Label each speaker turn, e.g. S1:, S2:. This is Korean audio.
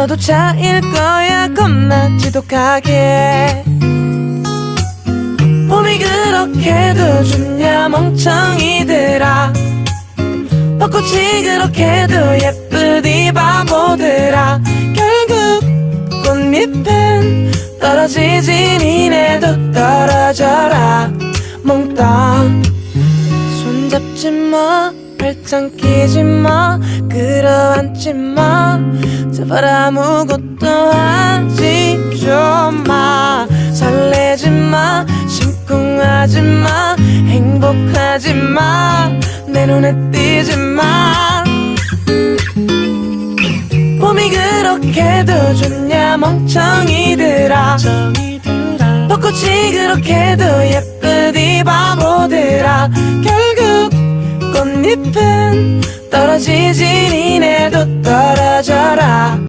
S1: 너도 차일 거야. 겁나 지독하게. 봄이 그렇게도 좋냐. 멍청이들아 벚꽃이 그렇게도 예쁘디 바보들아 결국 꽃잎은 떨어지지. 니네도 떨어져라. 몽땅 손잡지 마 발짱 끼지 마 끌어안지 마. 제발 아무것도 하지 좀 마. 설레지 마 심쿵하지 마 행복하지 마 내 눈에 띄지 마. 봄이 그렇게도 좋냐 멍청이들아. 벚꽃이 그렇게도 예쁘디 바보들아 꽃잎은 떨어지지 니네도 떨어져라